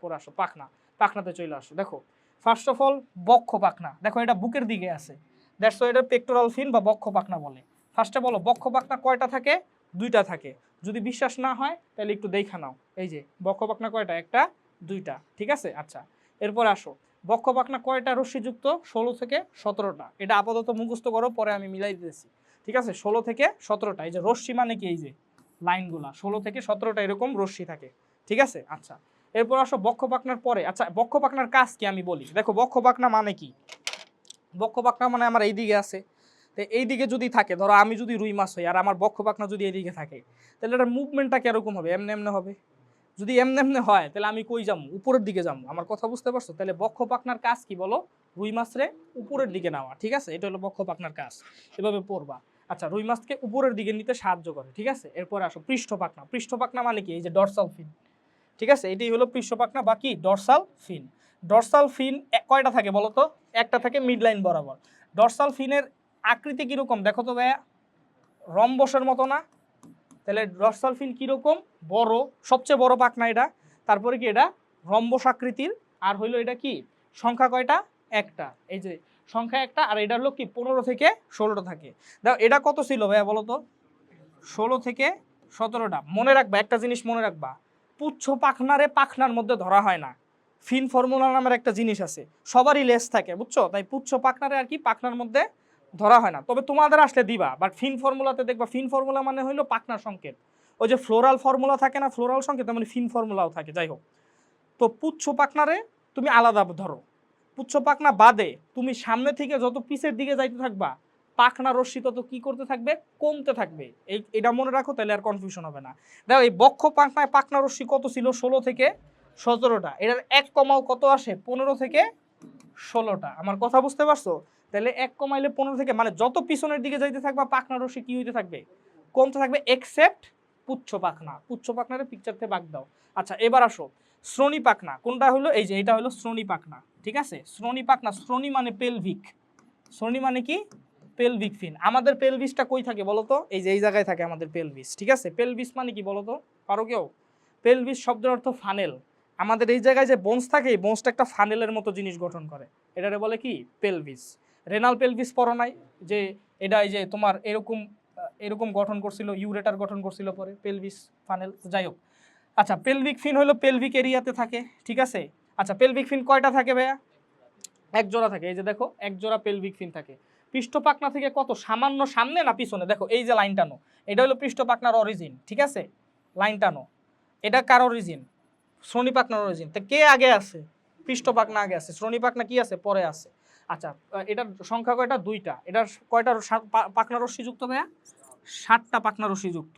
এরপর আসো, পাখনা, পাখনাতে চলে আসো। দেখো ফার্স্ট অফ অল বক্ষ পাখনা। দেখো, এটা বুকের দিকে আছে। দ্যাটস এটা পেক্টোরাল ফিন বা বক্ষ পাখনা বলে। ফার্স্টে বলো, বক্ষ পাখনা কয়টা থাকে? দুইটা থাকে। যদি বিশ্বাস না হয়, তাহলে একটু দেখা নাও। এই যে, বক্ষ পাখনা কয়টা? একটা, দুইটা। ঠিক আছে? আচ্ছা এরপর আসো। বক্ষ পাখনা কয়টা রশ্মিযুক্ত? ষোলো থেকে সতেরোটা। এটা আপাতত মুখস্থ করো, পরে আমি মিলাই দিতেছি। ঠিক আছে? ষোলো থেকে সতেরোটা। এই যে রশ্মি মানে কি? এই যে, লাইনগুলা। ষোলো থেকে সতেরোটা এরকম রশ্মি থাকে। ঠিক আছে? আচ্ছা। এরপর আসো বক্ষ পাখনার পরে। আচ্ছা বক্ষ পাখনার কাজ কি আমি বলি? দেখো বক্ষ পাখনা মানে কি? বক্ষ পাখনা মানে আমার এই দিকে আছে। তো এই দিকে যদি থাকে, ধরো আমি যদি রুই মাছ হই আর আমার বক্ষ পাখনা যদি এইদিকে থাকে, তাহলে এটার মুভমেন্টটা কীরকম হবে? এমনি এমনি হবে? যদি এমনি এমনি হয়, তাহলে আমি কই যাব উপরের দিকে যাব আমার কথা বুঝতে পারছ? তাহলে বক্ষ পাখনার কাজ কি বলো? রুই মাছরে উপরের দিকে নেওয়া ঠিক আছে? এটা হলো বক্ষ পাখনার কাজ। এভাবে পড়বা। আচ্ছা রুই মাছকে উপরের দিকে নিতে সাহায্য করে, ঠিক আছে? এরপর আসো পৃষ্ঠ পাখনা পৃষ্ঠ পাখনা মানে কি? এই যে ডরসাল ফিন ঠিক আছে? এটাই হলো পৃষ্ঠ পাখনা বাকি ডরসাল ফিন ডরসাল ফিন কয়টা থাকে বলো তো? একটা থাকে মিড লাইন বরাবর ডরসাল ফিনের আকৃতি কীরকম? দেখো তো ভাইয়া, রম্বসের মতো না? তাহলে ডরসাল ফিন কীরকম? বড়, সবচেয়ে বড় পাখনা এটা। তারপরে কি এটা? রম্বস আকৃতির। আর হইল এটা কি? সংখ্যা কয়টা? একটা। এই যে সংখ্যা একটা, আর এটা হলো কি? পনেরো থেকে ষোলোটা থাকে। দেখো, এটা কত ছিল ভাইয়া বলো তো? ষোলো থেকে সতেরোটা। মনে রাখবা, একটা জিনিস মনে রাখবা। পুচ্ছ পাখনারে পাখনার মধ্যে ধরা হয় না। ফিন ফর্মুলা নামের একটা জিনিস আছে। সবারই লেস থাকে, বুঝছ? তাই পুচ্ছ পাখনারে আর কি পাখনার মধ্যে ধরা হয় না। তবে তোমাদের আসলে দিবা বাট ফিন ফর্মুলাতে দেখবা, ফিন ফর্মুলা মানে হইল পাখনার সংকেত। ওই যে ফ্লোরাল ফর্মুলা থাকে না, ফ্লোরাল সংকেত মানে ফিন ফর্মুলাও থাকে, যাই হোক। তো পুচ্ছ পাখনারে তুমি আলাদা ধরো। পুচ্ছ পাখনা বাদে তুমি সামনে থেকে যত পিছের দিকে যাইতে থাকবা পাখনা রশ্মি তত কি করতে থাকবে? কমতে থাকবে। এই, এটা মনে রাখো, তাহলে আর কনফিউশন হবে না। দেখো, এই বক্ষ পাখনায় পাখনা রশ্মি কত ছিল? ষোলো থেকে সতেরোটা। এটার এক কমাও কত আসে? পনেরো থেকে ষোলোটা। আমার কথা বুঝতে পারছ? তাহলে এক কমাইলে পনেরো থেকে মানে যত পিছনের দিকে যাইতে থাকবা, পাখনা রশ্মি কি হইতে থাকবে? কমতে থাকবে এক্সেপ্ট পুচ্ছ পাখনা। পুচ্ছ পাখনার পিকচার থেকে বাগ দাও। আচ্ছা এবার আসো। শ্রোণী পাখনা। কোনটা হলো এই যে, এটা হলো শ্রোণী পাখনা। ঠিক আছে? শ্রোণী পাখনা, শ্রোণী মানে পেলভিক শ্রোণী মানে কি? পেলভিক ফিন আমাদের পেলভিসটা কই থাকে বলো তো এই যে, এই জায়গায় থাকে আমাদের পেলভিস ঠিক আছে? পেলভিস মানে কি বলো তো পারো কেউ? পেলভিস শব্দের অর্থ ফানেল আমাদের এই জায়গায় যে বোনস থাকে, এই বোনসটা একটা ফানেলের মতো জিনিস গঠন করে। এটারে বলে কি? পেলভিস রেনাল পেলভিস পড়ো নাই? যে, এটা এই যে তোমার এরকম এরকম গঠন করছিল ইউরেটার গঠন করছিল পরে পেলভিস ফানেল যাই হোক। আচ্ছা পেলভিক ফিন হলো পেলভিক এরিয়াতে থাকে, ঠিক আছে? আচ্ছা পেলভিক ফিন কয়টা থাকে ভাইয়া? এক জোড়া থাকে। এই যে দেখো এক জোড়া পেলভিক ফিন থাকে। পৃষ্ঠপাকনা থেকে কত? সামান্য সামনে না পিছনে? দেখো, এই যে লাইন টানো, এটা হলো পৃষ্ঠপাকনার অরিজিন ঠিক আছে? লাইন টানো, এটা কার অরিজিন শ্রোণীপাকনার অরিজিন তো কে আগে আছে? পৃষ্ঠপাকনা আগে আছে। শ্রোণীপাকনা কি আছে? পরে আছে। আচ্ছা এটার সংখ্যা কয়টা? দুইটা। এটার কয়টা পাকনা রশ্মি যুক্ত ভাইয়া? ষাটটা পাকনা রশ্মি যুক্ত।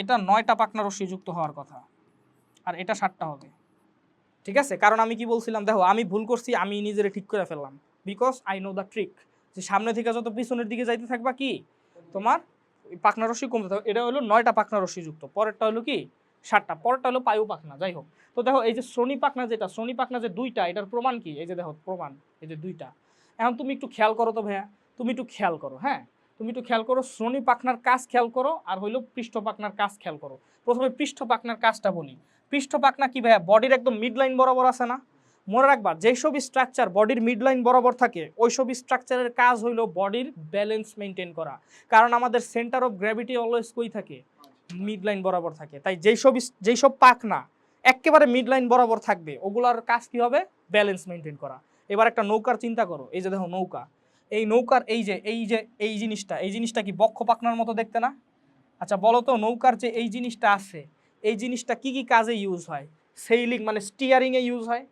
এটা নয়টা পাকনা রশ্মি যুক্ত হওয়ার কথা। আর এটা ষাটটা হবে। ঠিক আছে? কারণ আমি কি বলছিলাম, দেখো, আমি ভুল করছি, আমি নিজেরে ঠিক করে ফেললাম। Because I know the trick যে সামনে থেকে যত পিছনের দিকে যাইতে থাকবা কি? তোমার পাখনা রশ্মি কমতে থাকবে। এটা হলো নয়টা পাখনা রশ্মি যুক্ত পরেরটা হলো কি? ষাটটা পরেরটা হলো পায়ু পাখনা। যাই হোক। তো দেখো, এই যে শ্রোণী পাখনা যেটা, শ্রোণী পাখনা যে দুইটা, এটার প্রমাণ কি? এই যে দেখো, প্রমাণ, এই যে দুইটা। এখন তুমি একটু খেয়াল করো তো ভাইয়া। তুমি একটু খেয়াল করো হ্যাঁ? তুমি একটু খেয়াল করো, শ্রোণী পাখনার কাজ খেয়াল করো আর হইল পৃষ্ঠ পাখনার কাজ খেয়াল করো। প্রথমে পৃষ্ঠ পাখনার কাজটা বলি। পৃষ্ঠ পাখনা কি ভাইয়া? বডির একদম মিড লাইন বরাবর আছে না? মনে রাখবা, যেসব স্ট্রাকচার বডির মিড লাইন বরাবর থাকে ওই ওইসব স্ট্রাকচারের কাজ হইল বডির ব্যালেন্স মেনটেন করা। কারণ আমাদের সেন্টার অফ গ্র্যাভিটি অলওয়েজ কই থাকে? মিড লাইন বরাবর থাকে। তাই যেসব ইস- যেসব পাখনা একেবারে মিড লাইন বরাবর থাকবে, ওগুলার কাজ কি হবে? ব্যালেন্স মেনটেন করা। এবার একটা নৌকার চিন্তা করো, এই যে দেখো নৌকা। এই নৌকার, এই যে এই যে, এই জিনিসটা এই জিনিসটা কি বক্ষ পাখনার মতো দেখতে না? আচ্ছা বলো তো, নৌকার যে এই জিনিসটা আছে, এই জিনিসটা কি কি কাজে ইউজ হয়? সেইলিং মানে স্টিয়ারিংয়ে ইউজ হয়?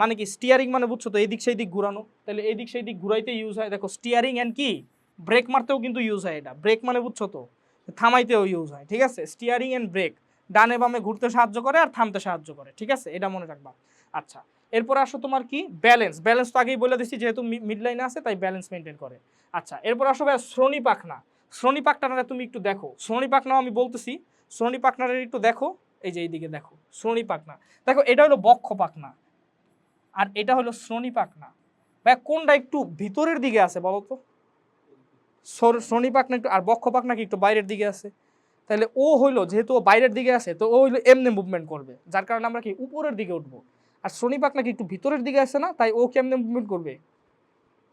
মানে কি স্টিয়ারিং মানে বুঝছ তো, এদিক সেই দিক ঘুরানো। তাহলে এদিক সেই দিক ঘুরাইতে ইউজ হয়, দেখো স্টিয়ারিং অ্যান্ড কি? ব্রেক মারতেও কিন্তু ইউজ হয় এটা। ব্রেক মানে বুঝছ তো, থামাইতেও ইউজ হয়, ঠিক আছে? স্টিয়ারিং অ্যান্ড ব্রেক ডানে বামে ঘুরতে সাহায্য করে আর থামতে সাহায্য করে, ঠিক আছে? এটা মনে রাখবা। আচ্ছা এরপর আসো তোমার কি? ব্যালেন্স ব্যালেন্স তো আগেই বলে দিচ্ছি যেহেতু মিড লাইনে আছে, তাই ব্যালেন্স মেনটেন করে। আচ্ছা এরপর আসো ভাই শ্রোণী পাখনা। শ্রোণী পাখনাটা তুমি একটু দেখো। শ্রোণী পাখনাও আমি বলতেছি, শ্রোণী পাখনাটা একটু দেখো, এই যে এইদিকে দেখো, শ্রোণী পাখনা। দেখো, এটা হলো বক্ষ পাখনা। আর এটা হলো শ্রোণী পাখনা। ভাই কোনটা একটু ভিতরের দিকে আছে বলো তো? শ্রোণী পাখনা একটু আর বক্ষ পাখনা কি একটু বাইরের দিকে আছে? তাহলে ও হইল, যেহেতু ও বাইরের দিকে আছে, তো ও হইল এমনি মুভমেন্ট করবে। যার কারণে আমরা কি উপরের দিকে উঠবো? আর শনি পাখনা কি একটু ভিতরের দিকে আছে না, তাই ও কেমনে মুভমেন্ট করবে?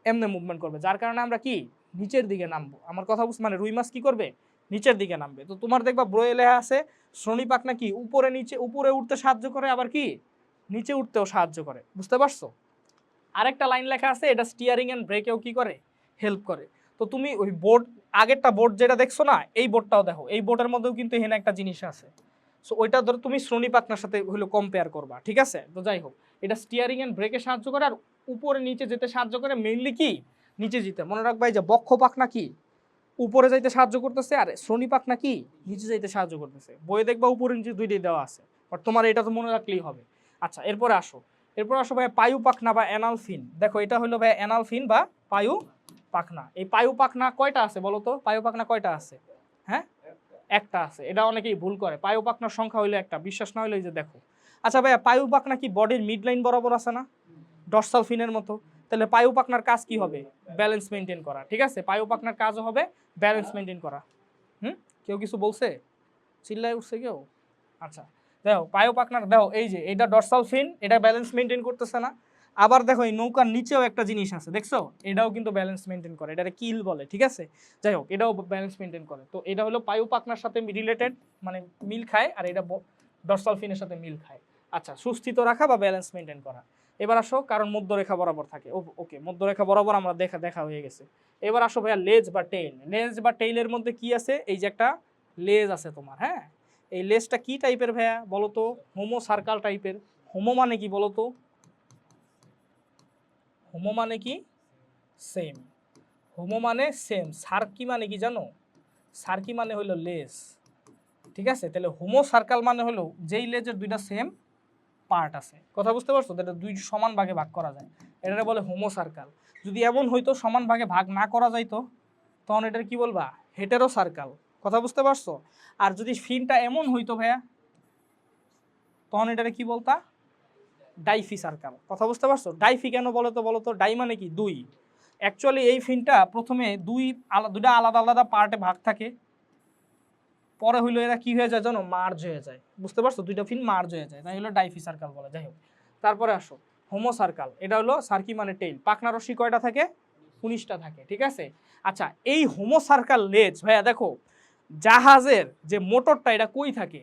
এমনি মুভমেন্ট করবে। যার কারণে আমরা কি নিচের দিকে নামবো। আমার কথা বুঝ মানে রুই মাছ কি করবে? নিচের দিকে নামবে। তো তোমার দেখবা ব্রয়ে লেখা আছে শনি পাখনা কি উপরে, নিচে উপরে উঠতে সাহায্য করে, আবার কি? নিচে উঠতেও সাহায্য করে। বুঝতে পারছ? আরেকটা লাইন লেখা আছে, এটা স্টিয়ারিং এন্ড ব্রেকেও কি করে? হেল্প করে। তো তুমি ওই বোর্ড আগেরটা বোর্ড যেটা দেখছ না, এই বোর্ডটাও দেখো। এই বোর্ডের মধ্যেও কিন্তু এখানে একটা জিনিস আছে। সো ওইটা ধরো তুমি শ্রোণী পাখনার সাথে হলো কম্পেয়ার করবা, ঠিক আছে? তো যাই হোক, এটা স্টিয়ারিং এন্ড ব্রেকে সাহায্য করে, আর উপরে নিচে যেতে সাহায্য করে মেইনলি কি? নিচে যেতে। মনে রাখবা যে বক্ষ পাখনা কি? উপরে যাইতে সাহায্য করতেছে, আর শ্রোণী পাখনা কি? নিচে যাইতে সাহায্য করতেছে। বইয়ে দেখবা উপরে নিচে দুইটাই দেওয়া আছে। বাট তোমার এটা তো মনে রাখলেই হবে। আচ্ছা এরপরে আসো। এরপর আসো ভাই পায়ু পাখনা বা অ্যানালফিন। দেখো, এটা হলো ভাই অ্যানালফিন বা পায়ু পাখনা। এই পায়ু পাখনা কয়টা আছে বলো তো? পায়ু পাখনা কয়টা আছে? হ্যাঁ? একটা আছে। এটা অনেকেই ভুল করে। পায়ু পাখনার সংখ্যা হইল একটা। বিশ্বাস না হইলে যে দেখো। আচ্ছা ভাইয়া, পায়ু পাখনা কি বডির মিড লাইন বরাবর আছে না? ডরসাল ফিনের মতো। তাহলে পায়ু পাখনার কাজ কি হবে? ব্যালেন্স মেনটেন করা। ঠিক আছে? পায়ু পাখনার কাজও হবে ব্যালেন্স মেনটেন করা। হুম? কেউ কিছু বলছে? চিল্লায় উঠছে কেউ? আচ্ছা। দেখো, পায়ু পাখনার দেখো, এই যে, এটা ডরসাল ফিন এটা ব্যালেন্স মেনটেন করতেছে না। আবার দেখো, এই নৌকার নিচেও একটা জিনিস আছে, দেখছ? এটাও কিন্তু ব্যালেন্স মেনটেন করে, এটাকে কিল বলে, ঠিক আছে? যাই হোক, এটাও ব্যালেন্স মেনটেন করে। তো এটা হলো পায়ু পাখনার সাথে রিলেটেড মানে মিল খায়, আর এটা ডরসাল ফিনের সাথে মিল খায়। আচ্ছা সুস্থিত রাখা বা ব্যালেন্স মেনটেন করা। এবার আসো, কারণ মধ্যরেখা বরাবর থাকে। ও ওকে, মধ্যরেখা বরাবর আমরা দেখা দেখা হয়ে গেছে। এবার আসো ভাইয়া, লেজ বা টেইল লেজ বা টেইলের মধ্যে কি আছে? এই যে একটা লেজ আছে তোমার হ্যাঁ? এই লেসটা কি টাইপের ভাইয়া বলতো? হোমো সার্কাল টাইপের হোমো মানে কি বলতো? হোমো মানে কি? সেম হোমো মানে সেম সার্কি মানে কি জানো? সার্কি মানে হলো লেস ঠিক আছে? তাহলে হোমো সার্কাল মানে হলো যেই লেজের দুইটা সেম পার্ট আছে। কথা বুঝতে পারছ? এটা দুই সমান ভাগে ভাগ করা যায়। এটা বলে হোমো সার্কাল যদি এমন হইতো, সমান ভাগে ভাগ না করা যাইতো, তখন এটার কি বলবা? হেটেরো সার্কাল কথা বুঝতে পারছ? আর যদি ফিনটা এমন হইতো ভাইয়া, তখন এটারে কি বলতা? ডাইফি সার্কাল কথা বুঝতে পারছ? ডাইফি কেন বলো তো বলো তো? ডাই মানে কি? দুই। অ্যাকচুয়ালি এই ফিনটা প্রথমে দুই আলাদা দুটা আলাদা আলাদা পার্টে ভাগ থাকে। পরে হইল এরা কি হয়ে যায় জানো? মার্জ হয়ে যায়। বুঝতে পারছ? দুইটা ফিন মার্জ হয়ে যায়। তাই হলো ডাইফি সার্কাল বলে। যাই হোক। তারপরে আসো। হোমো সার্কাল এটা হলো সার্কি মানে টেইল পাকনা রশ্মি কয়টা থাকে? উনিশটা থাকে। ঠিক আছে? আচ্ছা এই হোমো সার্কাল লেজ ভাইয়া দেখো জাহাজের যে মোটরটা, এটা কই থাকে?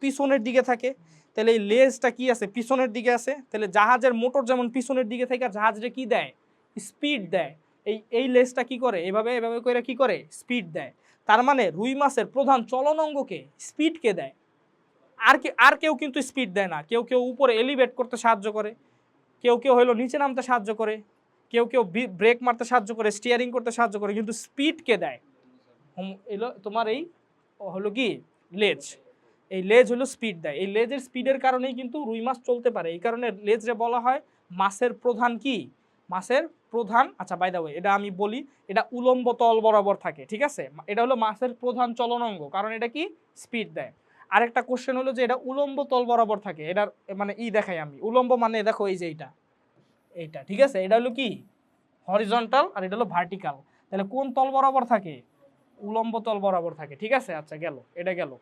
পিছনের দিকে থাকে। তাহলে এই লেজটা কি আছে? পিছনের দিকে আছে। তাহলে জাহাজের মোটর যেমন পিছনের দিকে থাকে, আর জাহাজটা কি দেয়? স্পিড দেয়। এই এই লেজটা কি করে? এভাবে এভাবে করে কি করে? স্পিড দেয়। তার মানে রুই মাছের প্রধান চলন অঙ্গকে স্পিডকে দেয়। আর কি, আর কেউ কিন্তু স্পিড দেয় না। কেউ কেউ উপরে এলিভেট করতে সাহায্য করে। কেউ কেউ হলো নিচে নামতে সাহায্য করে। কেউ কেউ ব্রেক মারতে সাহায্য করে, স্টিয়ারিং করতে সাহায্য করে, কিন্তু স্পিডকে দেয়। এলো তোমার এই হলো কি? লেজ। এই লেজ হলো স্পিড দেয়। এই লেজের স্পিডের কারণেই কিন্তু রুই মাছ চলতে পারে। এই কারণে লেজরে বলা হয়, মাছের প্রধান কি? মাছের প্রধান আচ্ছা বাই দা ওয়ে এটা আমি বলি, এটা উলম্ব তল বরাবর থাকে, ঠিক আছে? এটা হলো মাছের প্রধান চলন অঙ্গ, কারণ এটা কি? স্পিড দেয়। আরেকটা কোশ্চেন হলো যে এটা উলম্ব তল বরাবর থাকে, এটার মানে ই দেখাই আমি। উলম্ব মানে দেখো, এই যে এইটা এইটা, ঠিক আছে? এটা হলো কি? হরিজন্টাল আর এটা হলো ভার্টিক্যাল তাহলে কোন তল বরাবর থাকে? উলম্ব তল বরাবর থাকে, ঠিক আছে? আচ্ছা গেল, এটা গেল।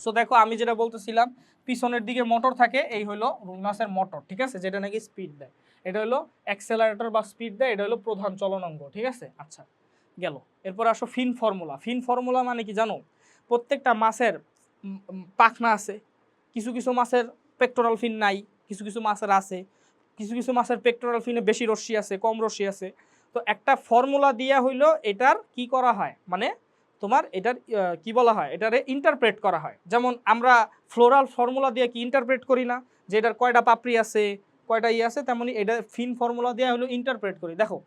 সো দেখো, আমি যেটা বলতেছিলাম, পিছনের দিকে মোটর থাকে, এই হলো রুই মাছের মোটর, ঠিক আছে? যেটা নাকি স্পিড দেয়। এটা হলো অ্যাক্সেলারেটর বা স্পিড দেয়, এটা হলো প্রধান চলন অঙ্গ ঠিক আছে? আচ্ছা গেল। এরপর আসো ফিন ফর্মুলা। ফিন ফর্মুলা মানে কি জানো? প্রত্যেকটা মাছের পাখনা আছে। কিছু কিছু মাছের পেক্টোরাল ফিন নাই, কিছু কিছু মাছের আছে। কিছু কিছু মাছের পেক্টোরাল ফিনে বেশি রশ্মি আছে, কম রশ্মি আছে। তো একটা ফর্মুলা দিয়া হইল এটার কি করা হয়? মানে তোমার এটার কি বলা হয়? এটারে ইন্টারপ্রেট করা হয়। যেমন আমরা ফ্লোরাল ফর্মুলা দিয়ে কি ইন্টারপ্রেট করি না? যে এটার কয়টা পাপড়ি আছে, কয়টা ই আছে, তেমনি এটা ফিন ফর্মুলা দিয়ে হলো ইন্টারপ্রেট করি। দেখো,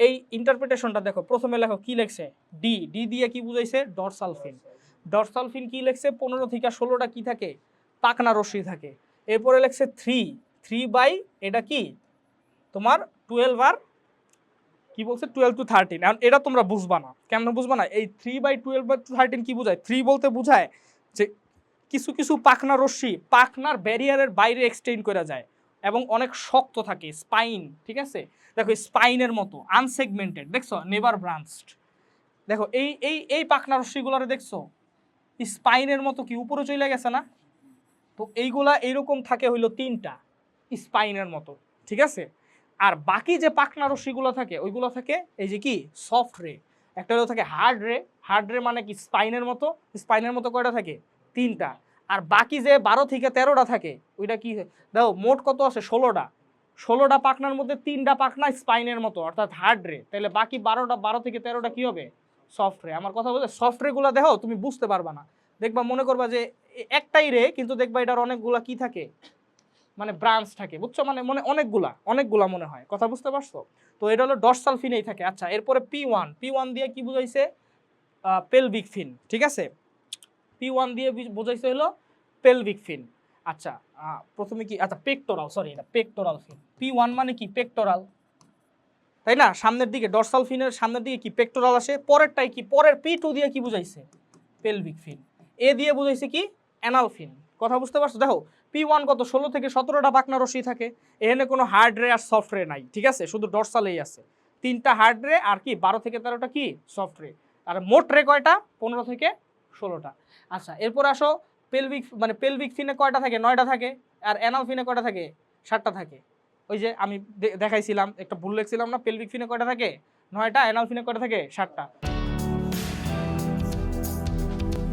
এই ইন্টারপ্রিটেশনটা দেখো, প্রথমে লেখো, কি লেখছে? ডি ডি দিয়ে কি বুঝাইছে? ডরসাল ফিন ডরসাল ফিন কি লেখছে? পনেরো থেকে ষোলোটা কি থাকে? পাকনা রশ্মি থাকে। এরপরে লেখছে থ্রি থ্রি বাই এটা কি? তোমার টুয়েলভ আর কি বলছে? টুয়েলভ টু থার্টিন এখন এটা তোমরা বুঝবা না। কেন বুঝবা না? এই three by twelve by two thirteen কি বোঝায়? থ্রি বলতে বোঝায় যে কিছু কিছু পাখনা রশ্মি পাখনার ব্যারিয়ারের বাইরে এক্সটেন্ড করা যায় এবং অনেক শক্ত থাকে। স্পাইন ঠিক আছে? দেখো স্পাইনের মতো আনসেগমেন্টেড দেখছ? নেভার ব্রাঞ্চড দেখো, এই এই এই পাখনা রশ্মিগুলোরে দেখছ? স্পাইনের মতো কি? উপরে চলে গেছে না? তো এইগুলা এইরকম থাকে হইল তিনটা স্পাইনের মতো, ঠিক আছে? আর বাকি যে পাখনা রশ্মিগুলো থাকে, ওইগুলো থাকে এই যে কি? সফট রে একটা হলো থাকে হার্ড রে হার্ড রে মানে কি? স্পাইনের মতো। স্পাইনের মতো কয়টা থাকে? তিনটা। আর বাকি যে বারো থেকে তেরোটা থাকে, ওইটা কি? দেখো, মোট কত আছে? ষোলোটা। ষোলোটা পাখনার মধ্যে তিনটা পাখনা স্পাইনের মতো, অর্থাৎ হার্ড রে তাহলে বাকি বারোটা, বারো থেকে তেরোটা কি হবে? সফট রে আমার কথা বলতে সফট রেগুলো দেখো, তুমি বুঝতে পারবা না। দেখবা, মনে করবা যে একটাই রে কিন্তু দেখবা এটার অনেকগুলা কি থাকে? মানে ব্রাঞ্চ থাকে, বুঝছ? মানে মনে, অনেকগুলা অনেকগুলা মনে হয়। কথা বুঝতে পারছ? তো এটা হলো ডরসাল ফিনেই থাকে। আচ্ছা এরপরে পি ওয়ান পি ওয়ান দিয়ে কি বুঝাইছে? পেলভিক ফিন ঠিক আছে? পি ওয়ান দিয়ে বুঝাইছে হলো পেলভিক ফিন আচ্ছা প্রথমে কি আচ্ছা পেক্টোরাল সরি এটা পেক্টোরাল ফিন পি ওয়ান মানে কি? পেক্টোরাল তাই না? সামনের দিকে ডরসাল ফিনের সামনের দিকে কি পেক্টোরাল আসে? পরেরটাই কি? পরের পি টু দিয়ে কি বুঝাইছে? পেলভিক ফিন এ দিয়ে বুঝাইছে কি? অ্যানাল ফিন কথা বুঝতে পারছ? দেখো পি ওয়ান কত? ষোলো থেকে সতেরোটা পাকনা রশি থাকে। এখানে কোনো হার্ড রে আর সফট রে নাই, ঠিক আছে? শুধু ডরসালেই আছে। তিনটা হার্ড রে আর কি, বারো থেকে তেরোটা কি? সফট রে আর মোট রে কয়টা? পনেরো থেকে ষোলোটা। আচ্ছা এরপর আসো পেলভিক মানে পেলভিক ফিনে কয়টা থাকে? নয়টা থাকে। আর অ্যানাল ফিনে কয়টা থাকে? সাতটা থাকে। ওই যে আমি দেখাইছিলাম, একটা ভুল লিখছিলাম না পেলভিক ফিনে কয়টা থাকে? নয়টা অ্যানাল ফিনে কয়টা থাকে? সাতটা।